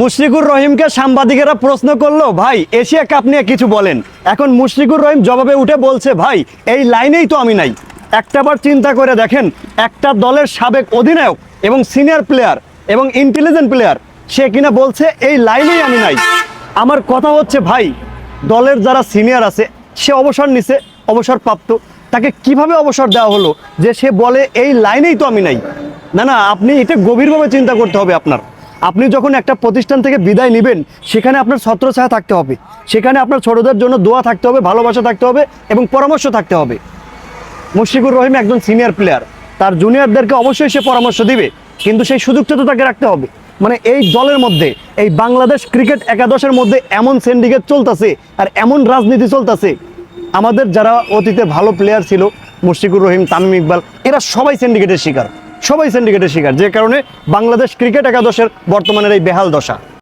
মুশরিকুর রহিমকে সাংবাদিকেরা প্রশ্ন করল, ভাই, এশিয়া কাপ নিয়ে কিছু বলেন। এখন মুশরিকুর রহিম জবাবে উঠে বলছে, ভাই, এই লাইনেই তো আমি নাই। একটাবার চিন্তা করে দেখেন, একটা দলের সাবেক অধিনায়ক এবং সিনিয়র প্লেয়ার এবং ইন্টেলিজেন্ট প্লেয়ার, সে কিনা বলছে, এই লাইনেই আমি নাই। আমার কথা হচ্ছে, ভাই, দলের যারা সিনিয়র আছে, সে অবসর নিছে অবসর প্রাপ্ত তাকে কীভাবে অবসর দেওয়া হলো যে সে বলে, এই লাইনেই তো আমি নাই? না না, আপনি এটা গভীরভাবে চিন্তা করতে হবে আপনার। আপনি যখন একটা প্রতিষ্ঠান থেকে বিদায় নেবেন, সেখানে আপনার ছত্রছায়া থাকতে হবে। সেখানে আপনার ছোটদের জন্য দোয়া থাকতে হবে, ভালোবাসা থাকতে হবে এবং পরামর্শ থাকতে হবে। মুশফিকুর রহিম একজন সিনিয়র প্লেয়ার তার জুনিয়রদেরকে অবশ্যই সে পরামর্শ দিবে, কিন্তু সেই সুযোগটা তো তাকে রাখতে হবে। মানে এই দলের মধ্যে, এই বাংলাদেশ ক্রিকেট একাদশের মধ্যে এমন সিন্ডিকেট চলতেছে আর এমন রাজনীতি চলতেছে। আমাদের যারা অতীতে ভালো প্লেয়ার ছিল, মুশফিকুর রহিম, তামিম ইকবাল, এরা সবাই সিন্ডিকেটের শিকার। সবাই সিন্ডিকেটের শিকার যে কারণে বাংলাদেশ ক্রিকেট একাদশের বর্তমানের এই বেহাল দশা।